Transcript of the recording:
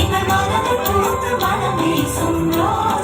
எங்கள் மனதில் பூத்து மனமே சொன்னோம்